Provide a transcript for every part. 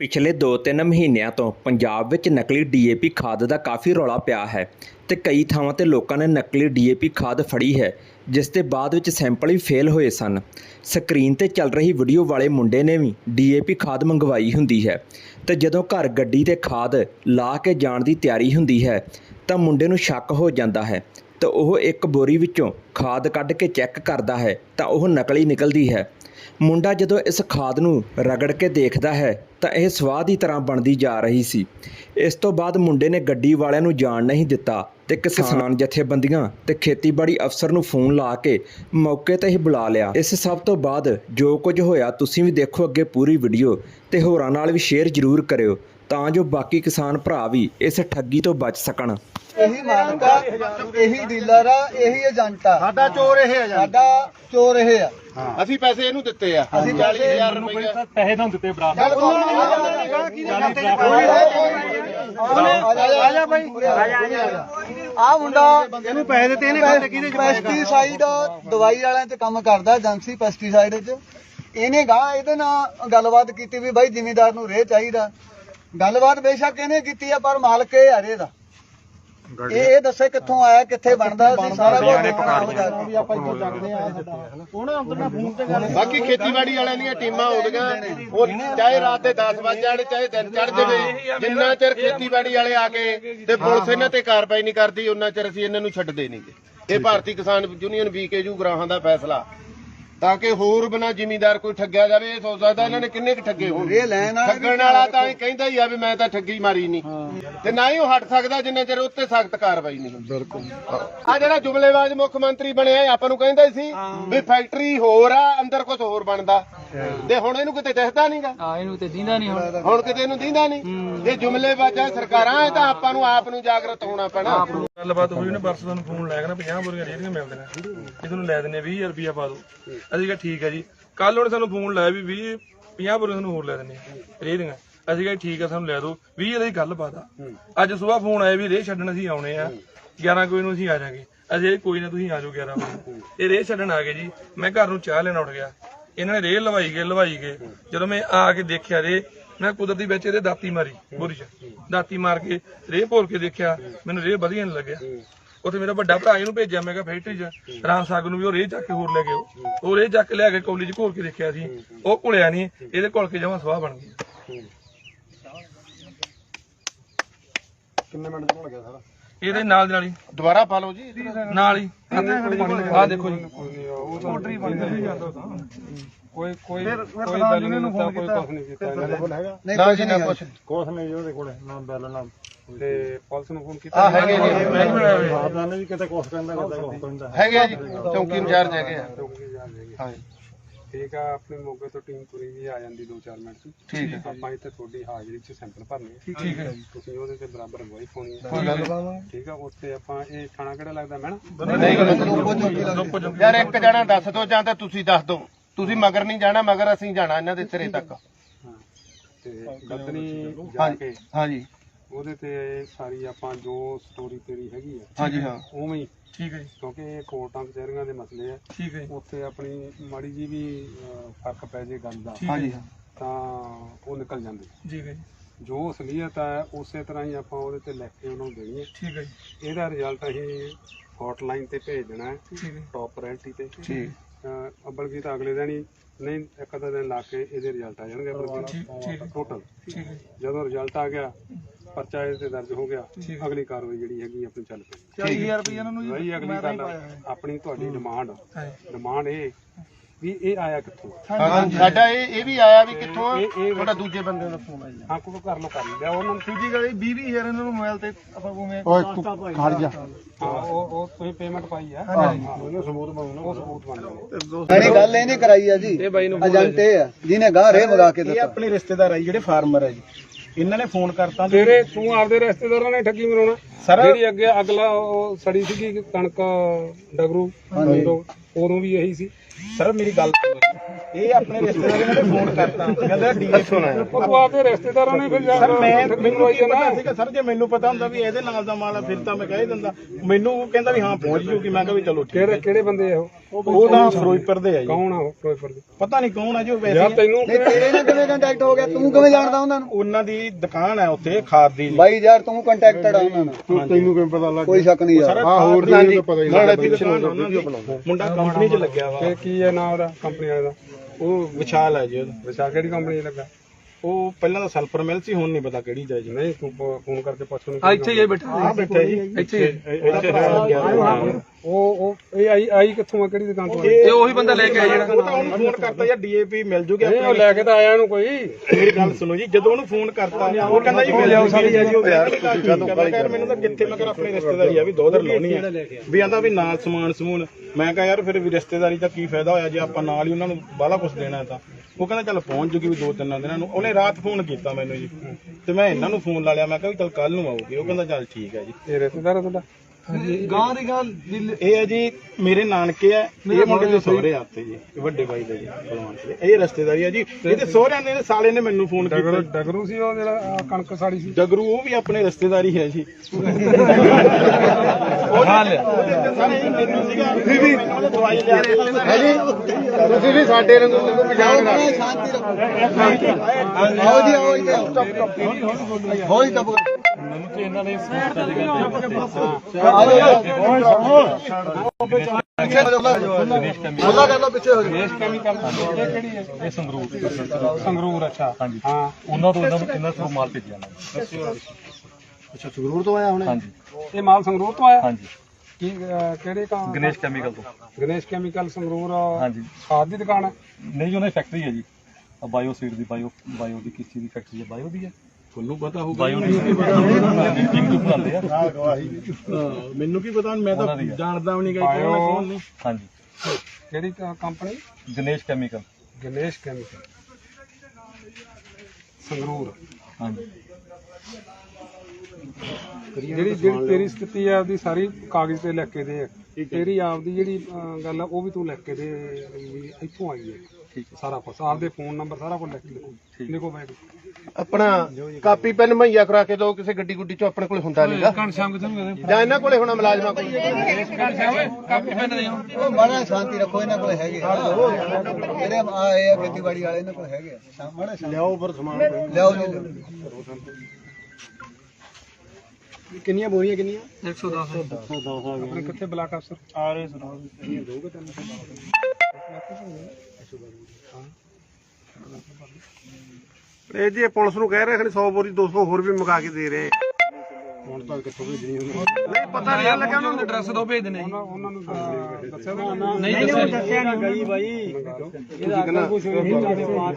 ਪਿਛਲੇ 2-3 ਮਹੀਨਿਆਂ ਤੋਂ ਪੰਜਾਬ ਵਿੱਚ ਨਕਲੀ ਡੀਏਪੀ ਖਾਦ ਦਾ ਕਾਫੀ ਰੌਲਾ ਪਿਆ ਹੈ ਤੇ ਕਈ ਥਾਵਾਂ ਤੇ ਲੋਕਾਂ ਨੇ ਨਕਲੀ ਡੀਏਪੀ ਖਾਦ ਫੜੀ ਹੈ, ਜਿਸ ਦੇ ਬਾਅਦ ਵਿੱਚ ਸੈਂਪਲ ਵੀ ਫੇਲ ਹੋਏ ਸਨ। ਸਕਰੀਨ ਤੇ ਚੱਲ ਰਹੀ ਵੀਡੀਓ ਵਾਲੇ ਮੁੰਡੇ ਨੇ ਵੀ ਡੀਏਪੀ ਖਾਦ ਮੰਗਵਾਈ ਹੁੰਦੀ ਹੈ ਤੇ ਜਦੋਂ ਘਰ ਗੱਡੀ ਤੇ ਖਾਦ ਲਾ ਕੇ ਜਾਣ ਦੀ ਤਿਆਰੀ ਹੁੰਦੀ ਹੈ, ਤਾਂ ਮੁੰਡੇ ਨੂੰ ਸ਼ੱਕ ਹੋ ਜਾਂਦਾ ਹੈ। ਤਾਂ ਉਹ ਇੱਕ ਬੋਰੀ ਵਿੱਚੋਂ ਖਾਦ ਕੱਢ ਕੇ ਚੈੱਕ ਕਰਦਾ ਹੈ, ਤਾਂ ਉਹ ਨਕਲੀ ਨਿਕਲਦੀ ਹੈ। ਮੁੰਡਾ ਜਦੋਂ ਇਸ ਖਾਦ ਨੂੰ ਰਗੜ ਕੇ ਦੇਖਦਾ ਹੈ ਤਾਂ ਇਹ ਸਵਾਦ ਦੀ ਤਰ੍ਹਾਂ ਬਣਦੀ ਜਾ ਰਹੀ ਸੀ। ਇਸ ਤੋਂ ਬਾਅਦ ਮੁੰਡੇ ਨੇ ਗੱਡੀ ਵਾਲਿਆਂ ਨੂੰ ਜਾਣ ਨਹੀਂ ਦਿੱਤਾ ਤੇ ਕਿਸਾਨ ਜਥੇਬੰਦੀਆਂ ਤੇ ਖੇਤੀਬਾੜੀ ਅਫਸਰ ਨੂੰ ਫੋਨ ਲਾ ਕੇ ਮੌਕੇ ਤੇ ਹੀ ਬੁਲਾ ਲਿਆ। ਇਸ ਸਭ ਤੋਂ ਬਾਅਦ ਜੋ ਕੁਝ ਹੋਇਆ ਤੁਸੀਂ ਵੀ ਦੇਖੋ ਅੱਗੇ ਪੂਰੀ ਵੀਡੀਓ ਤੇ ਹੋਰਾਂ ਨਾਲ ਵੀ ਸ਼ੇਅਰ ਜ਼ਰੂਰ ਕਰਿਓ ਤਾਂ ਜੋ ਬਾਕੀ ਕਿਸਾਨ ਭਰਾ ਵੀ ਇਸ ਠੱਗੀ ਤੋਂ ਬਚ ਸਕਣ। ਇਹੀ ਮਾਲਕ ਆ ਇਹੀ ਡੀਲਰ ਆ ਇਹੀ ਏਜੰਟ ਆ। ਸਾਡਾ ਚੋਰ ਇਹ ਆ ਸਾਡਾ ਚੋਰ ਇਹ ਆ। ਅਸੀਂ ਪੈਸੇ ਇਹਨੂੰ ਦਿੱਤੇ ਆ। ਅਸੀਂ 40000 ਰੁਪਏ ਪੈਸੇ ਤੁਹਾਨੂੰ ਦਿੱਤੇ ਕੋਈ ਆ ਜਾ ਭਾਈ ਆ ਮੁੰਡਾ ਇਹਨੂੰ ਪੈਸੇ ਦਿੱਤੇ ਇਹਨੇ ਖਾਤੇ ਕਿਹਦੇ ਚ ਪੈਸਟੀਸਾਈਡ ਦਵਾਈ ਵਾਲਿਆਂ ਤੇ ਕੰਮ ਕਰਦਾ ਏਜੰਸੀ ਪੈਸਟੀਸਾਈਡ ਚ। ਇਹਨੇ ਗਾ ਇਹਦੇ ਨਾਲ ਗੱਲਬਾਤ ਕੀਤੀ ਵੀ ਬਾਈ ਜ਼ਿਮੀਦਾਰ ਨੂੰ ਰੇ ਚਾਹੀਦਾ। ਗੱਲਬਾਤ ਬੇਸ਼ੱਕ ਇਹਨੇ ਕੀਤੀ ਆ ਪਰ ਮਾਲਕ ਇਹ ਆ ਰੇ ਦਾ। ਇਹ ਇਹ ਦੱਸੇ ਕਿੱਥੋਂ ਆਇਆ ਕਿੱਥੇ ਬਣਦਾ ਅਸੀਂ ਸਾਰਾ ਕੁਝ ਆਪਾਂ ਇੱਥੋਂ ਚੱਕਦੇ ਆ ਬਾਕੀ ਖੇਤੀਬਾੜੀ ਵਾਲਿਆਂ ਦੀਆਂ ਟੀਮਾਂ ਆਉਂਦੀਆਂ ਉਹ ਚਾਹੇ ਰਾਤ ਦੇ 10 ਵਜੇ ਜਾਣ ਚਾਹੇ ਦਿਨ ਚੜ ਜਾਵੇ ਜਿੰਨਾ ਚਿਰ ਖੇਤੀਬਾੜੀ ਵਾਲੇ ਆ ਕੇ ਤੇ ਪੁਲਿਸ ਇਹਨਾਂ ਤੇ ਕਾਰਵਾਈ ਨਹੀਂ ਕਰਦੀ ਉਹਨਾਂ ਚਿਰ ਅਸੀਂ ਇਹਨਾਂ ਨੂੰ ਛੱਡਦੇ ਨਹੀਂਗੇ। ਇਹ ਭਾਰਤੀ ਕਿਸਾਨ ਯੂਨੀਅਨ ਵੀਕੇਯੂ ਗ੍ਰਾਹਾਂ ਦਾ ਫੈਸਲਾ। ਤਾਂ ਕਿ ਹੋਰ ਬਿਨਾ ਜ਼ਿਮੀਂਦਾਰ ਕੋਈ ਠੱਗਿਆ ਜਾਵੇ ਇਹ ਸੋਚ ਸਕਦਾ ਇਹਨਾਂ ਨੇ ਕਿੰਨੇ ਕੁ ਠੱਗੇ ਹੋਣ। ਇਹ ਲੈਣ ਵਾਲੇ ਵੀ ਠੱਗਣ ਵਾਲਾ ਤਾਂ ਇਹ ਕਹਿੰਦਾ ਹੀ ਆ ਵੀ ਮੈਂ ਤਾਂ ਠੱਗੀ ਮਾਰੀ ਨਹੀਂ। ਤੇ ਨਾ ਹੀ ਉਹ ਹਟ ਸਕਦਾ ਜਿੰਨਾ ਚਿਰ ਉੱਤੇ ਸਖਤ ਕਾਰਵਾਈ ਨਹੀਂ ਹੁੰਦੀ। ਬਿਲਕੁਲ। ਆ ਜਿਹੜਾ ਜੁਮਲੇਬਾਜ਼ ਮੁੱਖ ਮੰਤਰੀ ਬਣਿਆ ਇਹ ਆਪਾਂ ਨੂੰ ਕਹਿੰਦਾ ਸੀ ਵੀ ਫੈਕਟਰੀ ਹੋਰ ਆ ਅੰਦਰ ਕੁਝ ਹੋਰ ਬਣਦਾ। ਤੇ ਹੁਣ ਇਹਨੂੰ ਕਿਤੇ ਦਿਖਦਾ ਨਹੀਂਗਾ। ਆ ਇਹਨੂੰ ਤੇ ਦਿੰਦਾ ਨਹੀਂ ਹੁਣ। ਹੁਣ ਕਿਤੇ ਇਹਨੂੰ ਦਿੰਦਾ ਨਹੀਂ। ਇਹ ਜੁਮਲੇਬਾਜ਼ਾਂ ਸਰਕਾਰਾਂ ਇਹ ਤਾਂ ਆਪਾਂ ਨੂੰ ਆਪ ਨੂੰ ਜਾਗਰਤ ਹੋਣਾ ਪੈਣਾ। ਗੱਲਬਾਤ ਹੋਈ ਉਹਨੇ ਪਰਸੋਂ ਤੁਹਾਨੂੰ ਫੋਨ ਲਾਇਆ ਕਹਿੰਦਾ 50 ਬੋਰੀਆਂ ਰੇੜੀਆਂ ਮਿਲਦੀਆਂ ਇਹ ਤੁਹਾਨੂੰ ਲੈ ਦਿੰਨੇ 20000 ਰੁਪਇਆ ਪਾ ਦਿਓ। ਅਸੀਂ ਕਿਹਾ ਠੀਕ ਹੈ ਜੀ। ਕੱਲ ਉਹਨੇ ਸਾਨੂੰ ਫੋਨ ਲਾਇਆ ਵੀ 20 50 ਬੋਰੀਆਂ ਤੁਹਾਨੂੰ ਹੋਰ ਲੈ ਦਿੰਨੇ ਰੇੜੀਆਂ ਅਸੀਂ ਕਿਹਾ ਠੀਕ ਹੈ ਸਾਨੂੰ ਲੈ ਦਿਓ। 20 ਦੀ ਗੱਲ ਬਾਤ ਆ ਅੱਜ ਸਵੇਰ ਫੋਨ ਆਇਆ ਵੀ ਰੇਹ ਛੱਡਣ ਅਸੀਂ ਆਉਣੇ ਆ। 11 ਕੋਈ ਨੂੰ ਅਸੀਂ ਆ ਜਾਾਂਗੇ। ਅਜੇ ਕੋਈ ਨਾ ਤੁਸੀਂ ਆ ਜਾਓ 11 ਵਜੇ। ਇਹ ਰੇਹ ਛੱਡਣ ਆ ਗਏ ਜੀ। ਮੈਂ ਘਰ ਨੂੰ ਚਾਹ ਲੈਣ ਉੱਠ ਗਿਆ। ਇਹਨਾਂ ਨੇ ਰੇਹ ਲਵਾਈ ਗਏ ਲਵਾਈ ਗਏ। ਜਦੋਂ ਮੈਂ ਆ ਕੇ ਦੇਖਿਆ ਰੇ ਮੈਂ ਕੁਦਰਤੀ ਵਿੱਚ ਇਹਦੇ ਦਾਤੀ ਮਾਰੀ ਬੋਰੀ ਚ। ਦਾਤੀ ਮਾਰ ਕੇ ਰੇਹ ਭੋਲ ਕੇ ਦੇਖਿਆ ਮੈਨੂੰ ਰੇਹ ਵਧੀਆ ਨਹੀਂ ਲੱਗਿਆ। ਉੱਥੇ ਮੇਰਾ ਵੱਡਾ ਭਰਾ ਇਹਨੂੰ ਭੇਜਿਆ ਮੈਂ ਕਿਹਾ ਫੈਕਟਰੀ 'ਚ ਰਾਮ ਸਾਗ ਨੂੰ ਵੀ ਉਹ ਰੇਹ ਚੱਕ ਕੇ ਹੋਰ ਲੈ ਗਏ ਉਹ। ਰੇਹ ਚੱਕ ਕੇ ਲਿਆ ਕੇ ਕੌਲੀ 'ਚ ਘੋਲ ਕੇ ਦੇਖਿਆ ਸੀ। ਉਹ ਘੁਲਿਆ ਨਹੀਂ ਇਹਦੇ ਘੁਲ ਕੇ ਜਮਾ ਸਵਾਹ ਬਣ ਗਈ। ਕਿੰਨੇ ਮਿੰਟ ਚ ਹੋ ਗਿਆ ਸਾਰਾ? ਇਹਦੇ ਨਾਲ ਦੇ ਨਾਲ ਹੀ। ਦੁਬਾਰਾ ਪਾ ਲਓ ਜੀ। ਨਾਲ ਹੀ। ਆਹ ਦੇਖੋ ਜੀ। ਕੋਈ ਕੋਈ ਕੋਈ ਬੈਲ ਨਹੀਂ ਕੋਈ ਕੁਛ ਨਹੀਂ ਕੀਤਾ ਇਹਨਾਂ ਨੇ ਨਹੀਂ ਕੁਝ ਨਹੀਂ ਕੁਛ ਕੁਛ ਨਹੀਂ ਉਹਦੇ ਕੋਲੇ ਨਾ ਬੈਲ ਨਾ ਤੇ ਪੁਲਿਸ ਨੂੰ ਫੋਨ ਕੀਤਾ ਆ ਹੈਗੇ ਜੀ। ਆਪਦਾ ਨੇ ਵੀ ਕਿਤੇ ਕੁਛ ਕਹਿੰਦਾ ਕਿਤੇ ਕੁਛ ਕਹਿੰਦਾ। ਹੈਗੇ ਆ ਜੀ। ਚੌਂਕੀ ਇੰਚਾਰਜ ਹੈਗੇ ਆ। ਹਾਂ ਠੀਕ ਆ ਆਪਣੀ ਮੋਗੇ ਤੋਂ ਟੀਮ ਤੁਰੀ ਵੀ ਆ ਜਾਂਦੀ 2-4 ਮਿੰਟ ਚ। ਠੀਕ ਹੈ ਆਪਾਂ ਇੱਥੇ ਤੁਹਾਡੀ ਹਾਜ਼ਰੀ ਚ ਸੈਂਪਲ ਭਰਨੇ ਆ। ਠੀਕ ਹੈ ਤੁਸੀਂ ਉਹਦੇ ਤੇ ਬਰਾਬਰ ਗਵਾਹੀ ਪਾਉਣੀ ਹੈ ਕੋਈ ਗੱਲ ਠੀਕ ਆ ਉੱਥੇ ਆਪਾਂ ਇਹ ਥਾਣਾ ਕਿਹੜਾ ਲੱਗਦਾ ਮੈਂ ਨਹੀਂ ਯਾਰ ਇੱਕ ਜਣਾ ਦੱਸ ਦੋ ਜਾਂ ਤਾਂ ਤੁਸੀਂ ਦੱਸ ਦੋ। ਤੁਸੀਂ ਮਗਰ ਨਹੀਂ ਜਾਣਾ ਮਗਰ ਅਸੀਂ ਜਾਣਾ ਇਹਨਾਂ ਦੇ ਸਿਰੇ ਤੱਕ। ਤੇ ਗਦਨੀ ਜਾ ਕੇ ਹਾਂਜੀ। ਉਹਦੇ ਤੇ ਸਾਰੀ ਆਪਾਂ ਜੋ ਸਟੋਰੀ ਤੇਰੀ ਹੈਗੀ ਆ ਹਾਂਜੀ ਹਾਂ। ਉਵੇਂ ਹੀ। ਠੀਕ ਹੈ ਜੀ। ਕਿਉਂਕਿ ਇਹ ਕੋਰਟਾਂ ਕਚਹਿਰੀਆਂ ਦੇ ਮਸਲੇ ਆ। ਠੀਕ ਹੈ ਉੱਥੇ ਆਪਣੀ ਮਾੜੀ ਜੀ ਵੀ ਅਹ, ਫ਼ਰਕ ਪੈ ਜੇ ਗੱਲ ਦਾ ਠੀਕ ਹੈ ਹਾਂਜੀ ਜੀ। ਤਾਂ ਉਹ ਨਿਕਲ ਜਾਂਦੇ। ਠੀਕ ਹੈ ਜੀ। ਜੋ ਅਸਲੀਅਤ ਹੈ ਉਸੇ ਤਰ੍ਹਾਂ ਹੀ ਆਪਾਂ ਉਹਦੇ ਤੇ ਲਿਖ ਕੇ ਉਹਨਾਂ ਨੂੰ ਦੇਣੀ ਹੈ। ਠੀਕ ਹੈ ਜੀ। ਇਹਦਾ ਰਿਜ਼ਲਟ ਅਸੀਂ ਹੌਟਲਾਈਨ ਤੇ ਭੇਜ ਦੇਣਾ ਹੈ ਠੀਕ ਹੈ ਟੌਪ ਪ੍ਰਾਇੋਰਟੀ ਤੇ। ਠੀਕ ਅਹ, ਅੱਬਲ ਕੀ ਤਾਂ ਅਗਲੇ ਦਿਨ ਹੀ ਨਹੀਂ ਇੱਕ ਅੱਧਾ ਦਿਨ ਲਾ ਕੇ ਇਹਦੇ ਰਿਜ਼ਲਟ ਆ ਜਾਣਗੇ ਠੀਕ ਠੀਕ ਹੈ ਟੋਟਲ ਠੀਕ ਹੈ ਜਦੋਂ ਰਿਜ਼ਲਟ ਆ ਗਿਆ ਪਰਚਾ ਇਹਦੇ ਤੇ ਦਰਜ ਹੋ ਗਿਆ। ਅਗਲੀ ਕਾਰਵਾਈ ਜਿਹੜੀ ਹੈਗੀ ਆਪਣੀ ਚੱਲ ਪਈ। 40000 ਰੁਪਏ ਇਹਨਾਂ ਨੂੰ ਰਹੀ ਅਗਲੀ ਗੱਲ ਆਪਣੀ ਤੁਹਾਡੀ ਡਿਮਾਂਡ ਹਾਂ। ਡਿਮਾਂਡ ਇਹ ਵੀ ਇਹ ਆਇਆ ਕਿੱਥੋਂ? ਸਾਡਾ ਇਹ ਇਹ ਵੀ ਆਇਆ ਵੀ ਕਿੱਥੋਂ? ਤੁਹਾਡਾ ਦੂਜੇ ਬੰਦੇ ਦਾ ਫੋਨ ਆਇਆ ਹਾਂ ਕੋਈ ਕਰ ਲੋ ਕਰ ਲਿਆ। ਉਹਨਾਂ ਨੂੰ ਦੂਜੀ ਗੱਲ 20000 ਇਹਨਾਂ ਨੂੰ ਮੋਬਾਈਲ ਤੇ ਆਪਾਂ ਉਵੇਂ ਓਏ ਤੂੰ ਖੜ ਜਾ। ਉਹ ਉਹ ਤੁਸੀਂ ਪੇਮੈਂਟ ਪਾਈ ਆ। ਉਹਨੂੰ ਸਬੂਤ ਬਣਾਉਣਾ ਉਹ ਸਬੂਤ ਬਣਾਉਣਾ ਸਾਡੀ ਗੱਲ ਇਹਨੇ ਕਰਾਈ ਆ ਜੀ। ਏਜੰਟ ਇਹ ਆ ਜਿਹਨੇ ਗਾਂ ਰੇ ਮਗਾ ਕੇ ਇਹ ਦਿੱਤਾ। ਆਪਣੇ ਰਿਸ਼ਤੇਦਾਰ ਆ ਜੀ ਜਿਹੜੇ ਫਾਰਮਰ ਆ ਜੀ। ਇਹਨਾਂ ਨੇ ਫੋਨ ਕਰਤਾ ਜੀ। ਤੇਰੇ ਤੂੰ ਆਪਦੇ ਰਿਸ਼ਤੇਦਾਰਾਂ ਨੇ ਠੱਗੀ ਮਰਾਉਣਾ। ਸਰ ਜਿਹੜੀ ਅੱਗੇ ਅਗਲਾ ਉਹ ਸੜੀ ਸੀਗੀ ਕਣਕ ਡਗਰੂ ਤੋਂ ਉਦੋਂ ਵੀ ਇਹੀ ਸੀ। ਸਰ ਮੇਰੀ ਗੱਲ ਸੁਣੋ। ਜੀ। ਇਹ ਆਪਣੇ ਰਿਸ਼ਤੇਦਾਰਾਂ ਨੇ ਫੋਨ ਕਰਤਾ। ਕਹਿੰਦਾ ਡੀਐਸਪੀ ਉਹ ਤੋਂ ਆਪਦੇ ਰਿਸ਼ਤੇਦਾਰਾਂ ਨੇ ਫਿਰ ਜਾ ਸਰ ਮੈਂ ਮੈਨੂੰ ਕੀ ਪਤਾ ਸੀਗਾ? ਸਰ ਜੇ ਮੈਨੂੰ ਪਤਾ ਹੁੰਦਾ ਵੀ ਇਹਦੇ ਨਾਲ ਦਾ ਮਾਲ ਆ ਫਿਰ ਤਾਂ ਮੈਂ ਕਹਿ ਦਿੰਦਾ। ਮੈਨੂੰ ਉਹ ਕਹਿੰਦਾ ਵੀ ਹਾਂ ਪਹੁੰਚ ਜੂਗੀ ਮੈਂ ਕਿਹਾ ਵੀ ਚਲੋ ਠੀਕ ਕਿਹੜੇ ਕਿਹੜੇ ਬੰਦੇ ਆ ਉਹ? ਉਹ ਤਾਂ ਫਿਰੋਜ਼ਪੁਰ ਦੇ ਆ ਜੀ। ਕੌਣ ਆ ਉਹ ਫਿਰੋਜ਼ਪੁਰ ਦੇ? ਪਤਾ ਨਹੀਂ ਕੌਣ ਆ ਜੀ ਉਹ ਵੈਸੇ ਯਾਰ। ਤੈਨੂੰ ਨਹੀਂ ਤੇਰੇ ਨਾਲ ਕਿਵੇਂ ਕੰਟੈਕਟ ਹੋ ਗਿਆ? ਤੂੰ ਕਿਵੇਂ ਜਾਣਦਾ ਉਹਨਾਂ ਨੂੰ? ਉਹਨਾਂ ਦੀ ਦੁਕਾਨ ਹੈ ਉੱਥੇ ਖਾਦ ਦੀ ਬਾਈ ਯਾਰ ਤੂੰ ਕੰਟੈਕਟਡ ਆ ਉਹਨਾਂ ਨਾਲ। ਤੈਨੂੰ ਕਿਵੇਂ ਪਤਾ ਲੱਗ ਕੋਈ ਸ਼ੱਕ ਨਹੀਂ ਯਾਰ। ਹਾਂ ਹੋਰ ਦੀ ਪਤਾ ਹੀ ਨਹੀਂ ਦੁਕਾਨ ਆ ਉਹਨਾਂ ਦੀ ਮੁੰਡਾ ਕੰਪਨੀ 'ਚ ਲੱਗਿਆ ਵਾ ਤੇ ਕੀ ਹੈ ਨਾਮ ਉਹਦਾ ਕੰਪਨੀ ਵਾਲੇ ਦਾ ਉਹ ਵਿਸ਼ਾਲ ਹੈ ਜੀ ਉਹਦਾ ਵਿਸ਼ਾ ਕਿਹੜੀ ਕੰਪਨੀ ਲੱਗਾ ਉਹ ਪਹਿਲਾਂ ਤਾਂ ਸਲਫਰ ਮਿਲ ਸੀ ਹੁਣ ਨਹੀਂ ਪਤਾ ਕਿਹੜੀ ਜਾ ਜੀ ਨਹੀਂ ਤੂੰ ਫੋ- ਫੋਨ ਕਰਕੇ ਪੁੱਛ ਆ ਇੱਥੇ ਹੀ ਬੈਠਾ ਆ ਬੈਠਾ ਜੀ ਇੱਥੇ ਹੀ। ਇੱਥੇ ਹੈ ਲੱਗਿਆ ਉਹ ਉਹ ਇਹ ਆਈ ਆਈ ਕਿੱਥੋਂ ਆ ਕਿਹੜੀ ਦੁਕਾਨ ਤੋਂ ਆਈ? ਇਹ ਉਹੀ ਬੰਦਾ ਲੈ ਕੇ ਆਇਆ। ਜਿਹੜਾ ਉਹ ਤਾਂ ਉਹਨੂੰ ਫੋਨ ਕਰਤਾ ਯਾਰ ਡੀਏਪੀ ਮਿਲ ਜੂਗੀ ਨਹੀਂ ਉਹ ਲੈ ਕੇ ਤਾਂ ਆਇਆ ਇਹਨੂੰ ਕੋਈ। ਮੇਰੀ ਗੱਲ ਸੁਣੋ ਜੀ ਜਦੋਂ ਉਹਨੂੰ ਫੋਨ ਕਰਤਾ ਉਹ ਕਹਿੰਦਾ ਜੀ ਮਿਲ ਜਾਓ ਸਾਰੀ ਜੀ ਉਹ ਯਾਰ ਯਾਰ ਮੈਨੂੰ ਤਾਂ ਕਿੱਥੇ ਮੈਂ ਕਰ ਆਪਣੀ ਰਿਸ਼ਤੇਦਾਰੀ ਆ ਵੀ ਦੋ ਦਰ ਲਾਉਣੀ ਆ। ਵੀ ਆਂਦਾ ਵੀ ਨਾਲ ਸਮਾਨ ਸਮੂਨ। ਮੈਂ ਕਿਹਾ ਯਾਰ ਫਿਰ ਵੀ ਰਿਸ਼ਤੇਦਾਰੀ ਦਾ ਕੀ ਫਾਇਦਾ ਹੋਇਆ ਜੇ ਆਪਾਂ ਨਾਲ ਹੀ ਉਹਨਾਂ ਨੂੰ ਬਾਹਲਾ ਕੁਝ ਦੇਣਾ ਤਾਂ। ਉਹ ਕਹਿੰਦਾ ਚੱਲ ਪਹੁੰਚ ਜੂਗੀ ਵੀ ਦੋ ਤਿੰਨ ਦਿਨਾਂ ਨੂੰ। ਉਹਨੇ ਰਾਤ ਫੋਨ ਕੀਤਾ ਮੈਨੂੰ ਜੀ। ਤੇ ਮੈਂ ਇਹਨਾਂ ਨੂੰ ਫੋਨ ਲਾ ਲਿਆ। ਮੈਂ ਕਿਹਾ ਵੀ ਚੱਲ ਕੱਲ ਨੂੰ ਆਊਗੀ। ਉਹ ਕਹਿੰਦਾ ਚੱਲ ਠੀਕ ਹੈ ਜੀ। ਇਹ ਰਿਸ਼ਤੇਦਾਰ ਆ ਤੁਹਾਡਾ? ਗਾਂ ਦੀ ਗੱਲ ਇਹ ਹੈ ਜੀ ਮੇਰੇ ਨਾਨਕੇ ਆ ਇਹ ਮੁੰਡੇ ਦੇ ਸਹੁਰੇ ਆਤੇ ਜੀ ਇਹ ਵੱਡੇ ਬਾਈ ਦੇ ਜੀ ਭਲਵਾਨ ਦੇ। ਇਹ ਰਿਸ਼ਤੇਦਾਰੀ ਆ ਜੀ ਇਹਦੇ ਸਹੁਰਿਆਂ ਨੇ ਇਹਦੇ ਸਾਲੇ ਨੇ ਮੈਨੂੰ ਫੋਨ ਡਗਰੂ ਕੀਤਾ। ਡਗਰੂ ਸੀ ਉਹ ਜਿਹੜਾ ਆਹ ਕਣਕ ਸਾੜੀ ਸੀ? ਜਗਰੂ ਉਹ ਵੀ ਆਪਣੇ ਰਿਸ਼ਤੇਦਾਰੀ ਹੈ ਜੀ। ਸਾਰੇ ਜੀ ਮੈਨੂੰ ਸੀਗਾ ਮੈਨੂੰ ਦਵਾਈ ਲਿਆ ਕੇ ਹੈ ਜੀ ਤੁਸੀਂ ਵੀ ਸਾਡੇ ਰੰਗੂ ਨੂੰ ਪਛਾਣ ਰੱਖ ਸ਼ਾਂਤੀ ਰੱਖੋ ਆਓ ਜੀ ਆਓ ਸਟਾਪ ਹੋਈ ਟੱਪ ਇਹਨਾਂ ਨੇ ਇਹ ਸੰਗਰੂਰ। ਸੰਗਰੂਰ ਅੱਛਾ। ਹਾਂਜੀ। ਹਾਂ। ਉਹਨਾਂ ਤੋਂ ਇਹਨਾਂ ਨੂੰ ਮਾਲ ਭੇਜਿਆ ਨਾ। ਅੱਛਾ। ਸੰਗਰੂਰ ਤੋਂ ਆਇਆ ਹੁਣੇ? ਹਾਂਜੀ। ਇਹ ਮਾਲ ਸੰਗਰੂਰ ਤੋਂ ਆਇਆ? ਹਾਂਜੀ। ਕੀ ਅਹ, ਕਿਹੜੇ ਕਾਂ ਗਣੇਸ਼ ਕੈਮੀਕਲ ਤੋਂ। ਗਣੇਸ਼ ਕੈਮੀਕਲ ਸੰਗਰੂਰ ਹਾਂਜੀ। ਖਾਦ ਦੀ ਦੁਕਾਨ ਹੈ? ਨਹੀਂ ਉਹਨਾਂ ਦੀ ਫੈਕਟਰੀ ਹੈ ਜੀ। ਬਾਇਓ ਸੀਡ ਦੀ ਬਾਇਓ ਬਾਇਓ ਦੀ ਕਿਸ ਦੀ ਫੈਕਟਰੀ ਹੈ? ਬਾਇਓ ਦੀ ਹੈ। ਤੁਹਾਨੂੰ ਪਤਾ ਹੋਊਗਾ ਆ। ਮੈਨੂੰ ਕੀ ਪਤਾ ਮੈਂ ਤਾਂ ਉਹਨਾਂ ਦੀ ਆ। ਜਾਣਦਾ ਵੀ ਨਹੀਂ ਗਾ ਕੌਣ ਕੌਣ ਨਹੀਂ। ਹਾਂਜੀ। ਕਿਹੜੀ company? Ganesh chemical. Ganesh chemical. Sangrur. ਹਾਂਜੀ। ਜਿਹੜੀ ਜਿਹੜੀ ਤੇਰੀ ਸਥਿਤੀ ਹੈ ਉਹਦੀ ਸਾਰੀ ਕਾਗਜ਼ ਤੇ ਲਿਖ ਕੇ ਦੇ ਤੇਰੀ ਆਪਦੀ ਜਿਹੜੀ ਅਹ, ਗੱਲ ਆ ਉਹ ਵੀ ਤੂੰ ਲਿਖ ਕੇ ਦੇ ਵੀ ਇੱਥੋਂ ਆਈ ਹੈ ਠੀਕ ਸਾਰਾ ਕੁਝ ਆਪਦੇ ਫੋਨ ਨੰਬਰ ਸਾਰਾ ਕੁਝ ਲਿਖ ਕੇ ਲਿਖੋ ਲਿਖੋ ਬਾਈ ਆਪਣਾ ਕਾਪੀ ਪੈਨ ਮੁਹੱਈਆ ਕਰਾ ਕੇ ਦਿਓ ਕਿਸੇ ਗੱਡੀ ਗੁੱਡੀ ਚੋਂ ਆਪਣੇ ਕੋਲ ਹੁੰਦਾ ਨਹੀਂਗਾ ਕਿਥੋਂ ਮਿਲਦੇ ਜਾਂ ਇਹਨਾਂ ਕੋਲੇ ਹੋਣਾ ਮੁਲਾਜ਼ਮਾਂ ਕੋਲ। ਕਾਪੀ ਪੈਨ ਦੇ ਉਹ ਮਾੜਾ ਸ਼ਾਂਤੀ ਰੱਖੋ ਇਹਨਾਂ ਕੋਲ ਹੈਗੇ ਆ। ਜਿਹੜੇ ਆਏ ਆ ਖੇਤੀਬਾੜੀ ਵਾਲੇ ਇਹਨਾਂ ਕੋਲ ਹੈਗੇ ਆ। ਮਾੜਾ ਸ਼ਾਂਤੀ ਲਿਆਓ ਪਰ ਸਮਾਨ। ਲਿਆਓ ਜੀ ਕਿੰਨੀਆਂ ਬੋਰੀਆਂ ਕਿੰਨੀਆਂ? 110 ਆਪਣੇ ਕਿੱਥੇ ਬਲਾਕ ਅਫਸਰ? ਆ ਰਹੇ ਸੁਣਾਓ ਦੋਗੇ ਤੈਨੂੰ ਇਹ ਜੀ ਇਹ ਪੁਲਿਸ ਨੂੰ ਕਹਿ ਰਹੇ ਖਣੀ 100 ਬੋਰੀ 200 ਹੋਰ ਵੀ ਮੰਗਾ ਕੇ ਦੇ ਰਹੇ ਹੁਣ ਤਾਂ ਕਿੱਥੋਂ ਭੇਜਣੀ ਹੁੰਦੀ ਨਹੀਂ ਪਤਾ ਨਹੀਂ ਲੱਗਾ ਉਹਨਾਂ ਨੂੰ। ਐਡਰੈਸ ਦੋ ਭੇਜ ਦਿੰਦੇ ਉਹਨਾਂ ਉਹਨਾਂ ਨੂੰ ਦੱਸਿਆ ਨਾ। ਨਹੀਂ ਦੱਸਿਆ।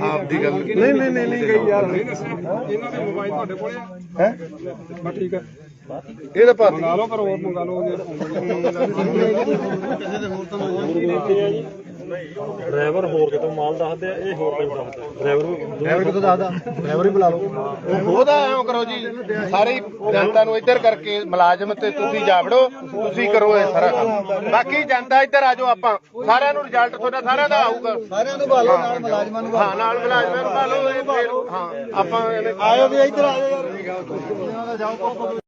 ਆਪਦੀ ਗੱਲ। ਨਹੀਂ ਨਹੀਂ ਨਹੀਂ ਨਹੀਂ ਗਈ ਯਾਰ ਨਹੀਂ ਦੱਸਿਆ। ਇਹਨਾਂ ਦੇ ਮੋਬਾਈਲ ਤੁਹਾਡੇ ਕੋਲੇ ਆ? ਹੈ? ਬਸ ਠੀਕ ਹੈ ਇਹ ਤਾਂ ਭਾ ਮੰਗਾ ਲਓ ਪਰ ਹੋਰ ਮੰਗਾ ਲਓ ਜੇ ਡਰਾਈਵਰ ਹੋਰ ਕਿਤੋਂ ਮਾਲ ਦੱਸਦੇ ਆ ਇਹ ਹੋਰ ਕਿਤੋਂ ਦੱਸਦਾ ਡਰਾਈਵਰ ਡਰਾਈਵਰ ਕਿਦੋਂ ਦੱਸਦਾ? ਡਰਾਈਵਰ ਹੀ ਬੁਲਾ ਲਓ। ਉਹਦਾ ਐਂ ਕਰੋ ਜੀ ਸਾਰੀ ਜਨਤਾ ਨੂੰ ਇੱਧਰ ਕਰਕੇ ਮੁਲਾਜ਼ਮ ਤੇ ਤੁਸੀਂ ਜਾਵੜੋ ਤੁਸੀਂ ਕਰੋ ਇਹ ਸਾਰਾ ਕੰਮ। ਬਾਕੀ ਜਨਤਾ ਇੱਧਰ ਆ ਜਾਓ ਆਪਾਂ। ਸਾਰਿਆਂ ਨੂੰ ਰਿਜ਼ਲਟ ਤੁਹਾਡਾ ਸਾਰਿਆਂ ਦਾ ਆਊਗਾ। ਸਾਰਿਆਂ ਨੂੰ ਭਾਲੋ ਨਾਲ ਮੁਲਾਜ਼ਮਾਂ ਨੂੰ ਹਾਂ ਨਾਲ ਮੁਲਾਜ਼ਮਾਂ ਨੂੰ ਇਹ ਫਿਰ ਹਾਂ ਆਪਾਂ ਆਇਓ ਵੀ ਇੱਧਰ ਆਇਓ ਯਾਰ।